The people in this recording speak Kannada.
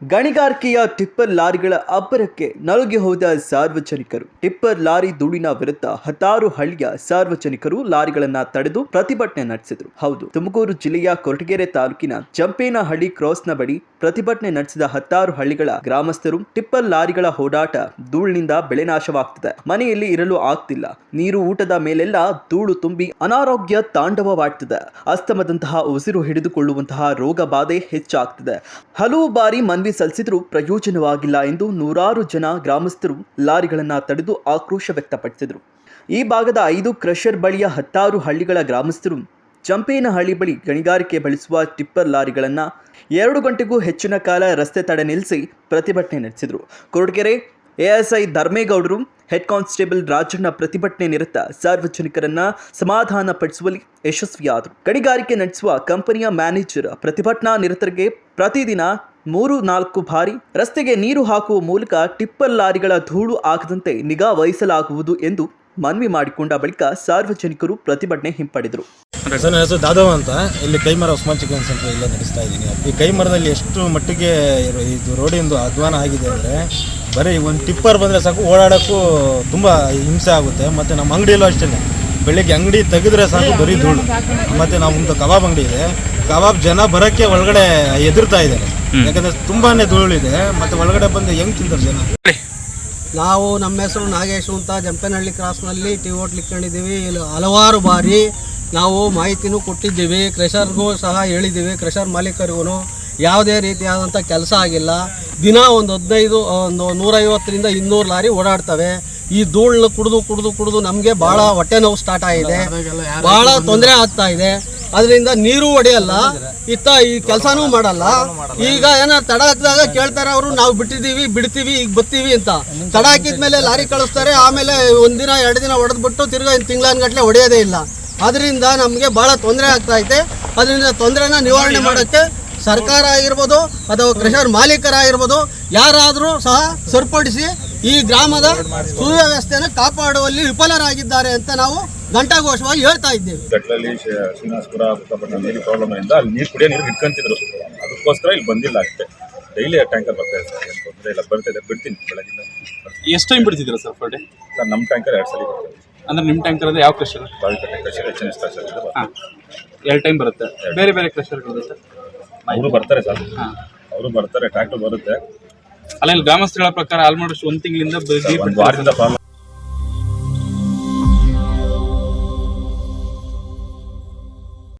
ಗಣಿಗಾರಿಕೆಯ ಟಿಪ್ಪರ್ ಲಾರಿಗಳ ಅಬ್ಬರಕ್ಕೆ ನಲುಗಿ ಹೋದ ಸಾರ್ವಜನಿಕರು. ಟಿಪ್ಪರ್ ಲಾರಿ ಧೂಳಿನ ವಿರುದ್ಧ ಹತ್ತಾರು ಹಳ್ಳಿಯ ಸಾರ್ವಜನಿಕರು ಲಾರಿಗಳನ್ನ ತಡೆದು ಪ್ರತಿಭಟನೆ ನಡೆಸಿದರು. ಹೌದು, ತುಮಕೂರು ಜಿಲ್ಲೆಯ ಕೊರಟಗೆರೆ ತಾಲೂಕಿನ ಚಂಪೇನಹಳ್ಳಿ ಕ್ರಾಸ್ನ ಬಳಿ ಪ್ರತಿಭಟನೆ ನಡೆಸಿದ ಹತ್ತಾರು ಹಳ್ಳಿಗಳ ಗ್ರಾಮಸ್ಥರು ಟಿಪ್ಪರ್ ಲಾರಿಗಳ ಓಡಾಟ ಧೂಳಿನಿಂದ ಬೆಳೆ ನಾಶವಾಗ್ತಿದೆ. ಮನೆಯಲ್ಲಿ ಇರಲು ಆಗ್ತಿಲ್ಲ. ನೀರು ಊಟದ ಮೇಲೆಲ್ಲ ಧೂಳು ತುಂಬಿ ಅನಾರೋಗ್ಯ ತಾಂಡವವಾಡ್ತಿದೆ ಅಸ್ತಮದಂತಹ ಉಸಿರು ಹಿಡಿದುಕೊಳ್ಳುವಂತಹ ರೋಗ ಬಾಧೆ ಹೆಚ್ಚಾಗ್ತಿದೆ. ಹಲವು ಬಾರಿ ಮನವಿ ಸಲ್ಲಿಸಿದ್ರೂ ಪ್ರಯೋಜನವಾಗಿಲ್ಲ ಎಂದು ನೂರಾರು ಜನ ಗ್ರಾಮಸ್ಥರು ಲಾರಿಗಳನ್ನ ತಡೆದು ಆಕ್ರೋಶ ವ್ಯಕ್ತಪಡಿಸಿದರು. ಈ ಭಾಗದ ಐದು ಕ್ರಷರ್ ಬಳಿಯ ಹತ್ತಾರು ಹಳ್ಳಿಗಳ ಗ್ರಾಮಸ್ಥರು ಚಂಪೇನಹಳ್ಳಿ ಬಳಿ ಗಣಿಗಾರಿಕೆ ಬಳಸುವ ಟಿಪ್ಪರ್ ಲಾರಿಗಳನ್ನು ಎರಡು ಗಂಟೆಗೂ ಹೆಚ್ಚಿನ ಕಾಲ ರಸ್ತೆ ತಡೆ ನಿಲ್ಲಿಸಿ ಪ್ರತಿಭಟನೆ ನಡೆಸಿದರು. ಕೊರಟಗೆರೆ ಎಎಸ್ಐ ಧರ್ಮೇಗೌಡರು, ಹೆಡ್ ಕಾನ್ಸ್ಟೇಬಲ್ ರಾಜಣ್ಣ ಪ್ರತಿಭಟನೆ ನಿರತ ಸಾರ್ವಜನಿಕರನ್ನ ಸಮಾಧಾನ ಪಡಿಸುವಲ್ಲಿ ಯಶಸ್ವಿಯಾದರು. ಗಣಿಗಾರಿಕೆ ನಡೆಸುವ ಕಂಪನಿಯ ಮ್ಯಾನೇಜರ್ ಪ್ರತಿಭಟನಾ ನಿರತರಿಗೆ ಪ್ರತಿದಿನ ಮೂರು ನಾಲ್ಕು ಬಾರಿ ರಸ್ತೆಗೆ ನೀರು ಹಾಕುವ ಮೂಲಕ ಟಿಪ್ಪರ್ ಲಾರಿಗಳ ಧೂಳು ಆಗದಂತೆ ನಿಗಾ ವಹಿಸಲಾಗುವುದು ಎಂದು ಮನವಿ ಮಾಡಿಕೊಂಡ ಬಳಿಕ ಸಾರ್ವಜನಿಕರು ಪ್ರತಿಭಟನೆ ಹಿಂಪಡೆದರು. ಸರ್ ನನ್ನ ಹೆಸರು ದಾದವ್ ಅಂತ. ಇಲ್ಲಿ ಕೈಮರ ಉಸ್ಮಾನ್ ಚಿಕನ್ ಸೆಂಟರ್ ಇಲ್ಲ ನಡೆಸ್ತಾ ಇದ್ದೀನಿ. ಈ ಕೈಮರದಲ್ಲಿ ಎಷ್ಟು ಮಟ್ಟಿಗೆ ಇರೋ- ಇದು ರೋಡಿಂದು ಅಧ್ವಾನ ಆಗಿದೆ ಅಂದರೆ ಬರೀ ಒಂದು ಟಿಪ್ಪರ್ ಬಂದರೆ ಸಾಕು ಓಡಾಡೋಕ್ಕೂ ತುಂಬ ಹಿಂಸೆ ಆಗುತ್ತೆ. ಮತ್ತು ನಮ್ಮ ಅಂಗಡಿಯಲ್ಲೂ ಅಷ್ಟೇ ಬೆಳಿಗ್ಗೆ ಅಂಗಡಿ ತೆಗೆದ್ರೆ ಸಾಕು ಬರೀ ಧೂಳು. ಮತ್ತು ನಮ್ಮದು ಕಬಾಬ್ ಅಂಗಡಿ ಇದೆ. ಕಬಾಬ್ ಜನ ಬರೋಕ್ಕೆ ಒಳಗಡೆ ಎದುರ್ತಾ ಇದ್ದಾರೆ. ಯಾಕಂದರೆ ತುಂಬಾ ಧೂಳಿದೆ. ಮತ್ತು ಒಳಗಡೆ ಬಂದು ಹೆಂಗೆ ತಿಂತಾರೆ ಜನ? ನಾವು ನಮ್ಮ ಹೆಸರು ನಾಗೇಶು ಅಂತ ಜಂಪೇನಹಳ್ಳಿ ಕ್ರಾಸ್ನಲ್ಲಿ ಟೀ ಹೋಟ್ಲ್ ಇಟ್ಕೊಂಡಿದ್ದೀವಿ ಇಲ್ಲಿ ಹಲವಾರು ಬಾರಿ ನಾವು ಮಾಹಿತಿನೂ ಕೊಟ್ಟಿದ್ದೀವಿ ಕ್ರೆಷರ್ಗೂ ಸಹ ಹೇಳಿದ್ದೀವಿ ಕ್ರೆಷರ್ ಮಾಲೀಕರಿಗೂ ಯಾವುದೇ ರೀತಿಯಾದಂಥ ಕೆಲಸ ಆಗಿಲ್ಲ. ದಿನ ಒಂದು ಹದಿನೈದು ಒಂದು ನೂರೈವತ್ತರಿಂದ ಇನ್ನೂರು ಲಾರಿ ಓಡಾಡ್ತವೆ. ಈ ಧೂಳನ್ನ ಕುಡಿದು ಕುಡಿದು ಕುಡಿದು ನಮಗೆ ಭಾಳ ಹೊಟ್ಟೆ ನೋವು ಸ್ಟಾರ್ಟ್ ಆಗಿದೆ. ಭಾಳ ತೊಂದರೆ ಆಗ್ತಾ ಇದೆ. ಅದರಿಂದ ನೀರು ಹೊಡೆಯಲ್ಲ. ಇತ್ತ ಈ ಕೆಲಸನೂ ಮಾಡಲ್ಲ. ಈಗ ಏನಾರು ತಡ ಹಾಕಿದಾಗ ಕೇಳ್ತಾರೆ ಅವರು ನಾವು ಬಿಟ್ಟಿದ್ದೀವಿ ಬಿಡ್ತೀವಿ ಈಗ ಬರ್ತೀವಿ ಅಂತ. ತಡ ಹಾಕಿದ್ಮೇಲೆ ಲಾರಿ ಕಳಿಸ್ತಾರೆ. ಆಮೇಲೆ ಒಂದಿನ ಎರಡು ದಿನ ಹೊಡೆದ್ಬಿಟ್ಟು ತಿರ್ಗಾ ತಿಂಗಳನ್ಗಟ್ಲೆ ಹೊಡೆಯೋದೇ ಇಲ್ಲ. ಅದರಿಂದ ನಮಗೆ ಭಾಳ ತೊಂದರೆ ಆಗ್ತಾ ಐತೆ. ಅದರಿಂದ ತೊಂದರೆನ ನಿವಾರಣೆ ಮಾಡೋಕ್ಕೆ ಸರ್ಕಾರ ಆಗಿರ್ಬೋದು ಅಥವಾ ಕೃಷರ್ ಮಾಲೀಕರಾಗಿರ್ಬೋದು ಯಾರಾದರೂ ಸಹ ಸರಿಪಡಿಸಿ ಈ ಗ್ರಾಮದ ಸುವ್ಯವಸ್ಥೆಯನ್ನು ಕಾಪಾಡುವಲ್ಲಿ ವಿಫಲರಾಗಿದ್ದಾರೆ ಅಂತ ನಾವು ಘಂಟಾಘೋಷವಾಗಿ ಹೇಳ್ತಾ ಇದ್ದೇವೆ. ಗಟ್ಲಲ್ಲಿ ಶ- ಶ್ರೀನಿವಾಸಪುರ ನೀರು ಪ್ರಾಬ್ಲಮ್ ಇಂದ ಅಲ್ಲಿ ನೀರು ಕುಡಿಯೋ ನೀರು ಇಟ್ಕೊಂತಿದ್ರು ಅದಕ್ಕೋಸ್ಕರ ಇಲ್ಲಿ ಬಂದಿಲ್ಲ ಅಷ್ಟೇ. ಡೈಲಿ ಟ್ಯಾಂಕರ್ ಬರ್ತಾ ಇದೆ ಸರ್ ಏನು ತೊಂದರೆ ಇಲ್ಲ. ಬರ್ತಾ ಇದೆ ಬಿಡ್ತೀನಿ ಬೆಳಗಿಂದ. ಎಷ್ಟು ಟೈಮ್ ಬಿಡ್ತಿದ್ದೀರಾ ಸರ್ ಪರ್ ಡೇ ಸರ್ ನಮ್ಮ ಟ್ಯಾಂಕರ್ ಎರಡು ಸಲ ಬರ್ತದೆ ಅಂದ್ರೆ ನಿಮ್ಮ ಟೈಮ್ ಅಂದ್ರೆ ಯಾವ ಕ್ರಷರ್ ಬಾವಿಕಟ್ಟೆ ಕೃಷಿ ಹೆಚ್ಚಿನ ಸ್ಟಾರ್ಟ್ ಇದೆ ಹಾಂ. ಎರಡು ಟೈಮ್ ಬರುತ್ತೆ. ಬೇರೆ ಬೇರೆ ಕ್ರಷರ್ಗಳು ಸರ್ ಅವರು ಬರ್ತಾರೆ ಸರ್. ಹಾಂ. ಅವರು ಬರ್ತಾರೆ ಟ್ರ್ಯಾಕ್ಟರ್ ಬರುತ್ತೆ. ಅಲ್ಲೆಲ್ಲಿ ಗ್ರಾಮಸ್ಥಳ ಪ್ರಕಾರ ಆಲ್ಮೋಸ್ಟ್ ಒಂದು ತಿಂಗಳಿಂದ ಒಂದು ವಾರದಿಂದ ಪ್ರಾಬ್ಲಮ್